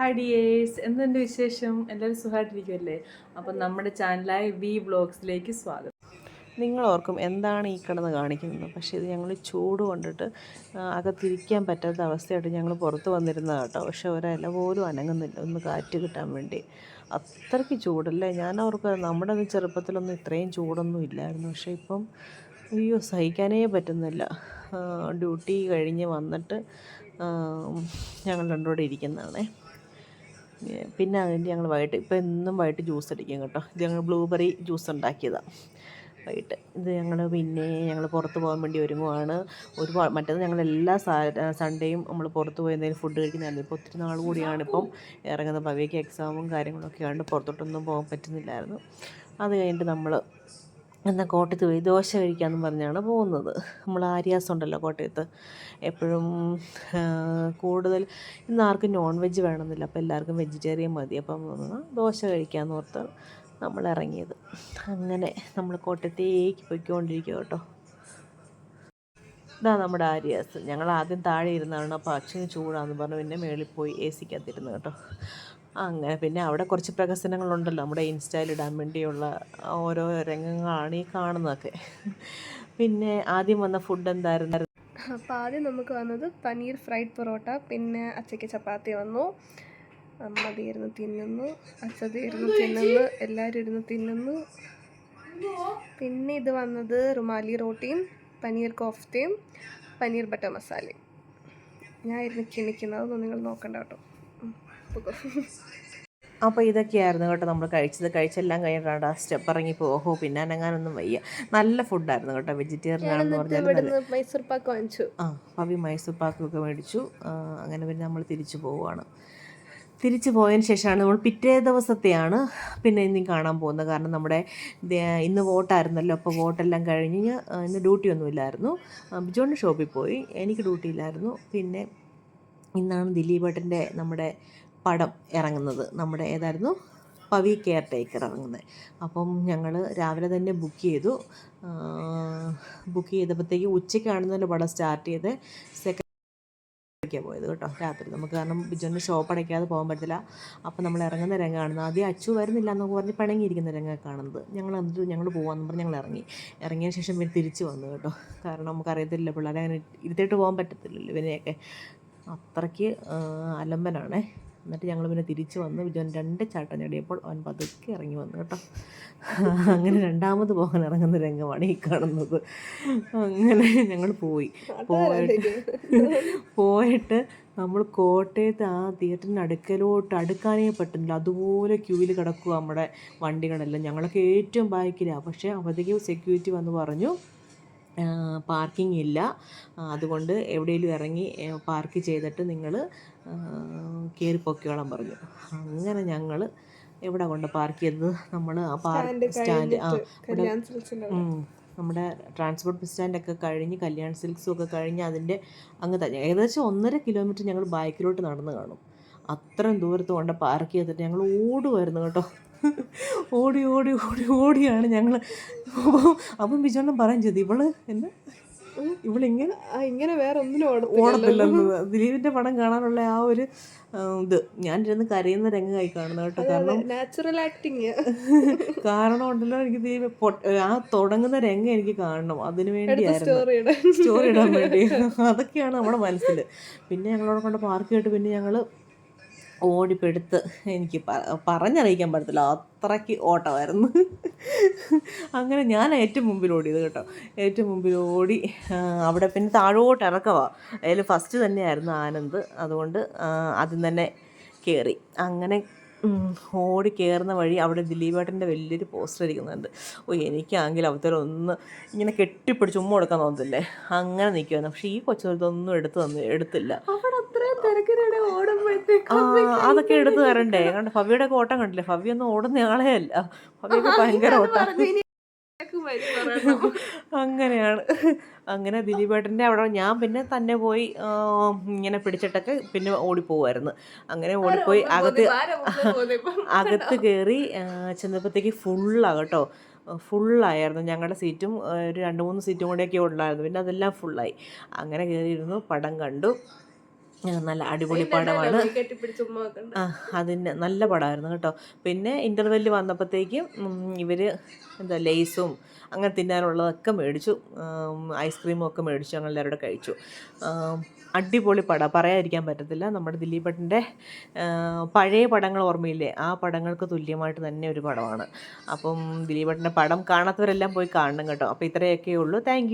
Hi dears എന്തുണ്ട് വിശേഷം? എല്ലാവരും സുഖമായിട്ടിരിക്കുമല്ലേ അപ്പം നമ്മുടെ ചാനലായ വി വ്ളോഗ്സിലേക്ക് സ്വാഗതം. നിങ്ങൾ ഓർക്കും എന്താണ് ഈ കിടന്ന് കാണിക്കുന്നത്? പക്ഷേ ഇത് ഞങ്ങൾ ചൂട് കൊണ്ടിട്ട് അകത്തിരിക്കാൻ പറ്റാത്ത അവസ്ഥയായിട്ട് ഞങ്ങൾ പുറത്ത് വന്നിരുന്നത് കേട്ടോ. പക്ഷെ ഒരല പോലും അനങ്ങുന്നില്ല. ഒന്ന് കാറ്റ് കിട്ടാൻ വേണ്ടി. അത്രയ്ക്ക് ചൂടല്ലേ? ഞാൻ ഓർക്കുക നമ്മുടെ ചെറുപ്പത്തിലൊന്നും ഇത്രയും ചൂടൊന്നും ഇല്ലായിരുന്നു. പക്ഷേ ഇപ്പം അയ്യോ സഹിക്കാനേ പറ്റുന്നില്ല. ഡ്യൂട്ടി കഴിഞ്ഞ് വന്നിട്ട് ഞങ്ങൾ രണ്ടുകൂടെ ഇരിക്കുന്നതാണേ. പിന്നെ അതിന്റെ ഞങ്ങൾ വൈകിട്ട് ഇപ്പം എന്നും വൈകിട്ട് ജ്യൂസ് അടിക്കും കേട്ടോ. ഇത് ഞങ്ങൾ ബ്ലൂബെറി ജ്യൂസ് ഉണ്ടാക്കിയതാണ് വൈകിട്ട് ഇത് ഞങ്ങൾ പിന്നെ ഞങ്ങൾ പുറത്ത് പോകാൻ വേണ്ടി ഒരുങ്ങുവാണ്. ഒരുപാട് മറ്റേത് ഞങ്ങൾ എല്ലാ സൺഡേയും നമ്മൾ പുറത്ത് പോയി എന്തെങ്കിലും ഫുഡ് കഴിക്കുന്നതായിരുന്നു. ഇപ്പോൾ ഒത്തിരി നാൾ കൂടിയാണ് ഇപ്പം ഇറങ്ങുന്നത്. ഭവ്യയ്ക്ക് എക്സാമും കാര്യങ്ങളൊക്കെ ആയതുകൊണ്ട് പുറത്തോട്ടൊന്നും പോകാൻ പറ്റുന്നില്ലായിരുന്നു. അത് കഴിഞ്ഞിട്ട് നമ്മൾ എന്നാൽ കോട്ടയത്ത് പോയി ദോശ കഴിക്കാമെന്ന് പറഞ്ഞാണ് പോകുന്നത്. നമ്മൾ ആര്യാസ് ഉണ്ടല്ലോ കോട്ടയത്ത്. എപ്പോഴും കൂടുതൽ ഇന്നാർക്കും നോൺ വെജ് വേണമെന്നില്ല. അപ്പോൾ എല്ലാവർക്കും വെജിറ്റേറിയൻ മതി. അപ്പം ദോശ കഴിക്കാമെന്ന് ഓർത്ത് നമ്മൾ ഇറങ്ങിയത്. അങ്ങനെ നമ്മൾ കോട്ടയത്തേക്ക് പോയിക്കൊണ്ടിരിക്കുക കേട്ടോ. ഇതാ നമ്മുടെ ആര്യാസ്. ഞങ്ങൾ ആദ്യം താഴെ ഇരുന്നാണ്. അപ്പോൾ അച്ഛന് ചൂടാന്ന് പറഞ്ഞു. പിന്നെ മേളിൽ പോയി എ സിക്കകത്തിരുന്നു കേട്ടോ. അങ്ങനെ പിന്നെ അവിടെ കുറച്ച് പ്രഹസനങ്ങളുണ്ടല്ലോ. നമ്മുടെ ഇൻസ്റ്റയിൽ ഇടാൻ വേണ്ടിയുള്ള ഓരോ രംഗങ്ങളാണ് ഈ കാണുന്നതൊക്കെ. പിന്നെ ആദ്യം വന്ന ഫുഡ് എന്തായിരുന്നു? അപ്പോൾ ആദ്യം നമുക്ക് വന്നത് പനീർ ഫ്രൈഡ് പൊറോട്ട പിന്നെ അച്ചയ്ക്ക് ചപ്പാത്തി വന്നു. അമ്മ തീർന്ന് തിന്നുന്നു അച്ഛ തീർന്ന് തിന്നുന്നു എല്ലാവരും ഇരുന്ന് തിന്നുന്നു. പിന്നെ ഇത് വന്നത് റുമാലി റോട്ടിയും പനീർ കോഫ്തയും പനീർ ബട്ടർ മസാലയും. ഞാൻ ഇരുന്ന് ക്ഷണിക്കുന്നതൊന്നും നിങ്ങൾ നോക്കണ്ട കേട്ടോ. അപ്പോൾ ഇതൊക്കെയായിരുന്നു കേട്ടോ നമ്മൾ കഴിച്ചത്. കഴിച്ചെല്ലാം കഴിഞ്ഞിട്ടാണ് ആ സ്റ്റെപ്പ് ഇറങ്ങി പോകോ പിന്നെ അനങ്ങാനൊന്നും വയ്യ. നല്ല ഫുഡായിരുന്നു കേട്ടോ. വെജിറ്റേറിയൻ ആണെന്ന് പറഞ്ഞാൽ മൈസൂർ പാക്ക് വാങ്ങിച്ചു. ആ പവി മൈസൂർ പാക്കൊക്കെ മേടിച്ചു. അങ്ങനെ പിന്നെ നമ്മൾ തിരിച്ചു പോവുകയാണ്. തിരിച്ചു പോയതിന് ശേഷമാണ് നമ്മൾ പിറ്റേ ദിവസത്തെയാണ് പിന്നെ ഇനി കാണാൻ പോകുന്നത്. കാരണം നമ്മുടെ ഇന്ന് വോട്ടായിരുന്നല്ലോ. അപ്പോൾ വോട്ടെല്ലാം കഴിഞ്ഞ് ഇന്ന് ഡ്യൂട്ടി ഒന്നുമില്ലായിരുന്നു ബിജോണ് ഷോപ്പിൽ പോയി. എനിക്ക് ഡ്യൂട്ടി ഇല്ലായിരുന്നു. പിന്നെ ഇന്നാണ് ദിലീപേട്ടന്റെ നമ്മുടെ പടം ഇറങ്ങുന്നത്. നമ്മുടെ ഏതായിരുന്നു? പവി കെയർ ടേക്കർ ഇറങ്ങുന്നത്. അപ്പം ഞങ്ങൾ രാവിലെ തന്നെ ബുക്ക് ചെയ്തു. ബുക്ക് ചെയ്തപ്പോഴത്തേക്ക് ഉച്ചയ്ക്കാണെന്നല്ലോ പടം സ്റ്റാർട്ട് ചെയ്ത് സെക്കൻഡ് ക്കാൻ പോയത് കേട്ടോ രാത്രി. നമുക്ക് കാരണം ബിജുവിന്റെ ഷോപ്പ് അടയ്ക്കാതെ പോകാൻ പറ്റില്ല അപ്പോൾ നമ്മൾ ഇറങ്ങുന്ന രംഗം കാണുന്നത് ആദ്യം അച്ചു വരുന്നില്ല എന്നൊക്കെ പറഞ്ഞ് പിണങ്ങിയിരിക്കുന്ന രംഗം കാണുന്നത്. ഞങ്ങൾ എന്നിട്ട് ഞങ്ങൾ പോകാമെന്ന് പറഞ്ഞ് ഞങ്ങൾ ഇറങ്ങി. ഇറങ്ങിയതിന് ശേഷം പിന്നെ തിരിച്ച് വന്നു കേട്ടോ. കാരണം നമുക്കറിയത്തില്ല പിള്ളേരെ അങ്ങനെ ഇരുത്തിയിട്ട് പോകാൻ പറ്റത്തില്ലല്ലോ ഇവനെയൊക്കെ. അത്രയ്ക്ക് അലമ്പനാണേ. എന്നിട്ട് ഞങ്ങൾ പിന്നെ തിരിച്ചു വന്ന് വിജയൻ രണ്ട് ചാട്ടം ചാടിയപ്പോൾ അവൻ പതുക്കെ ഇറങ്ങി വന്നു കേട്ടോ. അങ്ങനെ രണ്ടാമത് പോകാൻ ഇറങ്ങുന്ന രംഗമാണ് ഈ കാണുന്നത്. അങ്ങനെ ഞങ്ങൾ പോയി. പോയിട്ട് പോയിട്ട് നമ്മൾ കോട്ടയത്ത് ആ തിയേറ്ററിന്റെ അടുക്കലോട്ട് അടുക്കാനേ പറ്റുന്നില്ല. അതുപോലെ ക്യൂവിൽ കിടക്കുക നമ്മുടെ വണ്ടികളെല്ലാം. ഞങ്ങളൊക്കെ ഏറ്റവും ബാക്കിലാണ് പക്ഷേ അവധിക്ക് സെക്യൂരിറ്റി വന്ന് പറഞ്ഞു പാർക്കിംഗ് ഇല്ല. അതുകൊണ്ട് എവിടെയെങ്കിലും ഇറങ്ങി പാർക്ക് ചെയ്തിട്ട് നിങ്ങൾ കയറി പൊക്കോളാൻ പറഞ്ഞു. അങ്ങനെ ഞങ്ങൾ എവിടെ കൊണ്ട് പാർക്ക് ചെയ്തത്? നമ്മൾ ആ പാർക്ക് സ്റ്റാൻഡ് ആ. നമ്മുടെ ട്രാൻസ്പോർട്ട് ബസ് സ്റ്റാൻഡൊക്കെ കഴിഞ്ഞ് കല്യാൺ സിൽക്സും ഒക്കെ കഴിഞ്ഞ് അതിന്റെ അങ്ങ് തന്നെ. ഏകദേശം ഒന്നര കിലോമീറ്റർ ഞങ്ങൾ ബൈക്കിലോട്ട് നടന്ന് കാണും. അത്രയും ദൂരത്ത് കൊണ്ട് പാർക്ക് ചെയ്തിട്ട് ഞങ്ങൾ ഓടുമായിരുന്നു കേട്ടോ. ഓടി ഓടി ഓടി ഓടിയാണ് ഞങ്ങൾ അപ്പം ബിജോണ്ണം പറയും ചെയ്തു ഇവൾ എന്നെ ഇവളിങ്ങനെ ഇങ്ങനെ വേറെ ഒന്നിനും ഓടത്തില്ല ഓടത്തില്ലെന്ന്. ദിലീപിന്റെ പടം കാണാനുള്ള ആ ഒരു ഇത് ഞാനിരുന്ന് കരയുന്ന രംഗമായി കാണുന്നത് കേട്ടോ. കാരണം നാച്ചുറൽ ആക്ടിങ് കാരണം ഉണ്ടല്ലോ എനിക്ക് ദിലീപ് ആ തുടങ്ങുന്ന രംഗം എനിക്ക് കാണണം. അതിനു വേണ്ടിയായിരുന്നു. സ്റ്റോറി ഇടാൻ. വേണ്ടി. അതൊക്കെയാണ് നമ്മുടെ മനസ്സിൽ പിന്നെ ഞങ്ങളോട് കൊണ്ട് പാർക്ക് ചെയ്തിട്ട് പിന്നെ ഞങ്ങൾ ഓടിപ്പെടുത്ത് എനിക്ക് പറഞ്ഞറിയിക്കാൻ പറ്റത്തില്ല. അത്രയ്ക്ക് ഓട്ടമായിരുന്നു. അങ്ങനെ ഞാൻ ഏറ്റവും മുമ്പിൽ ഓടിയത് കേട്ടോ. ഏറ്റവും മുമ്പിൽ ഓടി അവിടെ പിന്നെ താഴോട്ട് ഇറക്കവാ. അതിൽ ഫസ്റ്റ് തന്നെയായിരുന്നു ആനന്ദ്. അതുകൊണ്ട് ആദ്യം തന്നെ കയറി അങ്ങനെ ഓടി കയറുന്ന വഴി അവിടെ ദിലീപേട്ടന്റെ വലിയൊരു പോസ്റ്റർ ഇരിക്കുന്നുണ്ട്. ഓ എനിക്കാണെങ്കിൽ അവതരം ഒന്ന് ഇങ്ങനെ കെട്ടിപ്പിടിച്ച് ഉമ്മ കൊടുക്കാൻ തോന്നത്തില്ലേ? അങ്ങനെ നിൽക്കുമായിരുന്നു പക്ഷേ ഈ കൊച്ചുതൊന്നും എടുത്തു തന്നു എടുത്തില്ല. അവിടെ അതൊക്കെ എടുത്തു തരണ്ടേ? കണ്ട്? ഫവിയുടെ ഒക്കെ ഓട്ടം കണ്ടില്ലേ? ഫവി ഒന്നും ഓടുന്ന ആളേ അല്ല. ഫവിയൊക്കെ ഭയങ്കര ഓട്ടം അങ്ങനെയാണ്. അങ്ങനെ ദിലീപേട്ടന്റെ അവിടെ ഞാൻ പിന്നെ തന്നെ പോയി ഇങ്ങനെ പിടിച്ചിട്ടൊക്കെ പിന്നെ ഓടിപ്പോവായിരുന്നു. അങ്ങനെ ഓടിപ്പോയി അകത്ത് അകത്ത് കയറി ചെന്നപ്പോഴത്തേക്ക് ഫുള്ളാണ് കേട്ടോ. ഫുള്ളായിരുന്നു. ഞങ്ങളുടെ സീറ്റും ഒരു രണ്ട് മൂന്ന് സീറ്റും കൂടെയൊക്കെ ഉണ്ടായിരുന്നു പിന്നെ അതെല്ലാം ഫുള്ളായി. അങ്ങനെ കയറിയിരുന്നു പടം കണ്ടു. നല്ല അടിപൊളി പടമാണ്. അതിന്റെ നല്ല പടമായിരുന്നു കേട്ടോ. പിന്നെ ഇന്റർവെല്ല് വന്നപ്പോഴത്തേക്കും ഇവർ എന്താ ലേസും അങ്ങനെ തിന്നാനുള്ളതൊക്കെ മേടിച്ചു. ഐസ്ക്രീമും ഒക്കെ മേടിച്ചു. ഞങ്ങൾ എല്ലാവരും കഴിച്ചു. അടിപൊളി പടം. പറയാതിരിക്കാൻ പറ്റത്തില്ല. നമ്മുടെ ദിലീപേട്ടന്റെ പഴയ പടങ്ങൾ ഓർമ്മയില്ലേ? ആ പടങ്ങൾക്ക് തുല്യമായിട്ട് തന്നെ ഒരു പടമാണ്. അപ്പം ദിലീപേട്ടന്റെ പടം കാണാത്തവരെല്ലാം പോയി കാണണം കേട്ടോ. അപ്പോൾ ഇത്രയൊക്കെ ഉള്ളൂ. താങ്ക്